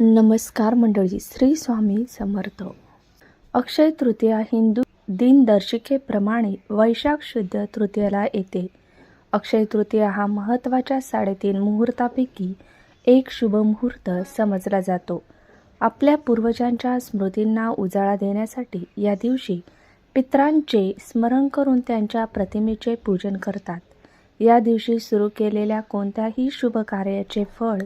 नमस्कार मंडळी श्री स्वामी समर्थ. अक्षय तृतीया हिंदू दिनदर्शिकेप्रमाणे वैशाख शुद्ध तृतीयाला येते. अक्षय तृतीया हा महत्त्वाच्या साडेतीन मुहूर्तापैकी एक शुभ मुहूर्त समजला जातो. आपल्या पूर्वजांच्या स्मृतींना उजाळा देण्यासाठी या दिवशी पित्रांचे स्मरण करून त्यांच्या प्रतिमेचे पूजन करतात. या दिवशी सुरू केलेल्या कोणत्याही शुभ कार्याचे फळ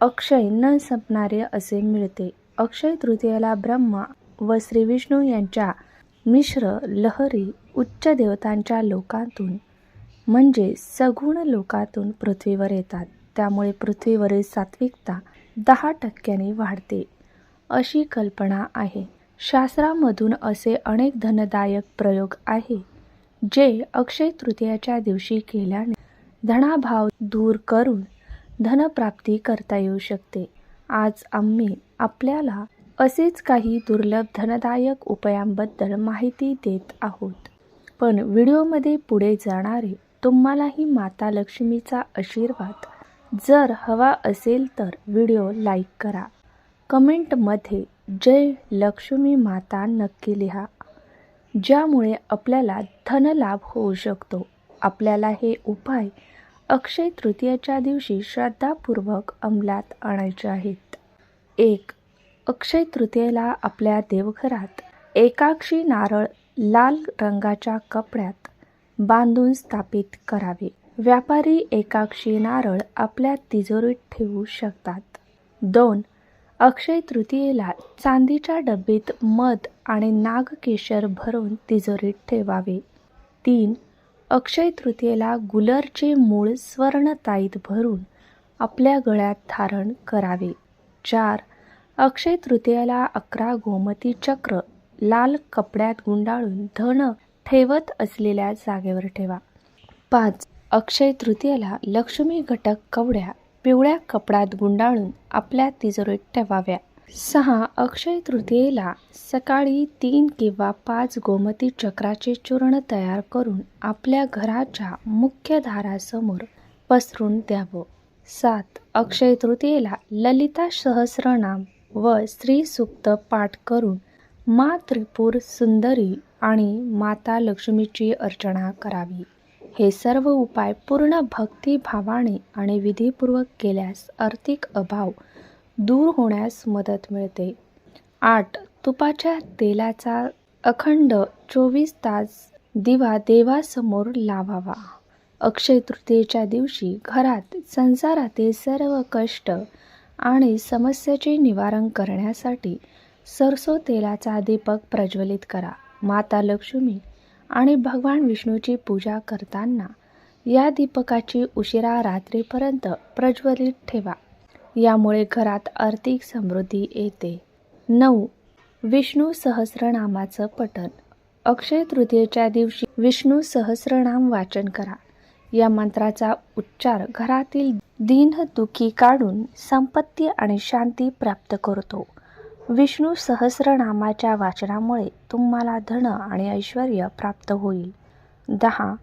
अक्षय न संपणारे असे मिळते. अक्षय तृतीयेला ब्रह्मा व श्री विष्णू यांच्या मिश्र लहरी उच्च देवतांच्या लोकातून म्हणजे सगुण लोकातून पृथ्वीवर येतात. त्यामुळे पृथ्वीवरील सात्विकता दहा टक्क्यांनी वाढते अशी कल्पना आहे. शास्त्रामधून असे अनेक धनदायक प्रयोग आहे जे अक्षय तृतीयाच्या दिवशी केल्याने धनाभाव दूर करून धनप्राप्ती करता येऊ शकते. आज आम्ही आपल्याला असेच काही दुर्लभ धनदायक उपायांबद्दल माहिती देत आहोत. पण व्हिडिओमध्ये पुढे जाणारे तुम्हालाही माता लक्ष्मीचा आशीर्वाद. जर हवा असेल तर व्हिडिओ लाईक करा. कमेंटमध्ये जय लक्ष्मी माता नक्की लिहा. ज्यामुळे आपल्याला धनलाभ होऊ शकतो. आपल्याला हे उपाय अक्षय तृतीयेच्या दिवशी श्रद्धापूर्वक अंमलात आणायचे आहेत. एक अक्षय तृतीयेला आपल्या देवघरात एकाक्षी नारळ लाल रंगाच्या कपड्यात बांधून स्थापित करावे. व्यापारी एकाक्षी नारळ आपल्या तिजोरीत ठेवू शकतात. दोन अक्षय तृतीयेला चांदीच्या डबीत मध आणि नागकेशर भरून तिजोरीत ठेवावे. तीन अक्षय तृतीयेला गुलरचे मूळ स्वर्णताईत भरून आपल्या गळ्यात धारण करावे. चार अक्षय तृतीयेला अकरा गोमती चक्र लाल कपड्यात गुंडाळून धन ठेवत असलेल्या जागेवर ठेवा. पाच अक्षय तृतीयेला लक्ष्मी घटक कवड्या पिवळ्या कपड्यात गुंडाळून आपल्या तिजोरीत ठेवाव्या. सहा अक्षय तृतीयेला सकाळी तीन किंवा पाच गोमती चक्राचे चूर्ण तयार करून आपल्या घराच्या मुख्य दारासमोर पसरून द्यावं. सात अक्षय तृतीयेला ललिता सहस्रनाम व स्त्री सुक्त पाठ करून मा त्रिपुर सुंदरी आणि माता लक्ष्मीची अर्चना करावी. हे सर्व उपाय पूर्ण भक्तिभावाने आणि विधीपूर्वक केल्यास आर्थिक अभाव दूर होण्यास मदत मिळते. आठ. तुपाच्या तेलाचा अखंड चोवीस तास दिवा देवासमोर लावावा. अक्षय तृतीयेच्या दिवशी घरात संसारातील सर्व कष्ट आणि समस्येचे निवारण करण्यासाठी सरसो तेलाचा दीपक प्रज्वलित करा. माता लक्ष्मी आणि भगवान विष्णूची पूजा करताना या दीपकाची उशिरा रात्रीपर्यंत प्रज्वलित ठेवा. यामुळे घरात आर्थिक समृद्धी येते. नऊ. विष्णू सहस्रनामाचं पठण. अक्षय तृतीयेच्या दिवशी विष्णू सहस्रनाम वाचन करा. या मंत्राचा उच्चार घरातील दीन दुखी काढून संपत्ती आणि शांती प्राप्त करतो. विष्णू सहस्रनामाच्या वाचनामुळे तुम्हाला धन आणि ऐश्वर प्राप्त होईल. दहा.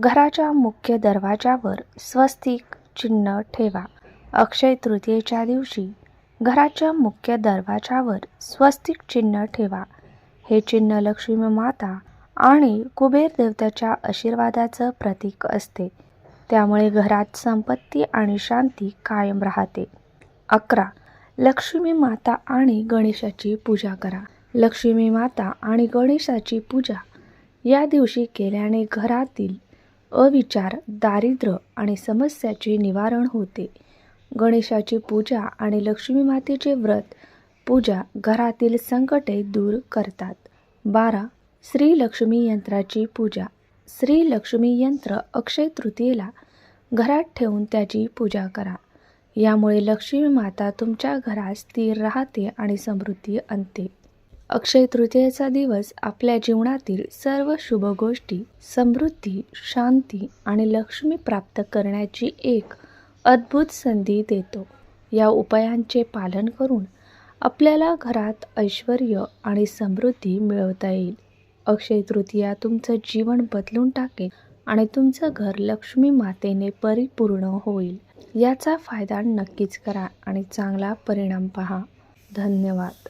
घराच्या मुख्य दरवाजावर स्वस्तिक चिन्ह ठेवा. अक्षय तृतीयेच्या दिवशी घराच्या मुख्य दरवाजावर स्वस्तिक चिन्ह ठेवा. हे चिन्ह लक्ष्मी माता आणि कुबेर देवताच्या आशीर्वादाचं प्रतीक असते. त्यामुळे घरात संपत्ती आणि शांती कायम राहते. अकरा. लक्ष्मी माता आणि गणेशाची पूजा करा. लक्ष्मी माता आणि गणेशाची पूजा या दिवशी केल्याने घरातील अविचार दारिद्र्य आणि समस्याचे निवारण होते. गणेशाची पूजा आणि लक्ष्मी मातेचे व्रत पूजा घरातील संकटे दूर करतात. बारा. श्री लक्ष्मी यंत्राची पूजा. श्री लक्ष्मी यंत्र अक्षय तृतीयेला घरात ठेवून त्याची पूजा करा. यामुळे लक्ष्मी माता तुमच्या घरात स्थिर राहते आणि समृद्धी आणते. अक्षय तृतीयेचा दिवस आपल्या जीवनातील सर्व शुभ गोष्टी समृद्धी शांती आणि लक्ष्मी प्राप्त करण्याची एक अद्भुत संधी देतो. या उपायांचे पालन करून आपल्याला घरात ऐश्वर आणि समृद्धी मिळवता येईल. अक्षय तृतीया तुमचं जीवन बदलून टाकेल आणि तुमचं घर लक्ष्मी मातेने परिपूर्ण होईल. याचा फायदा नक्कीच करा आणि चांगला परिणाम पहा. धन्यवाद.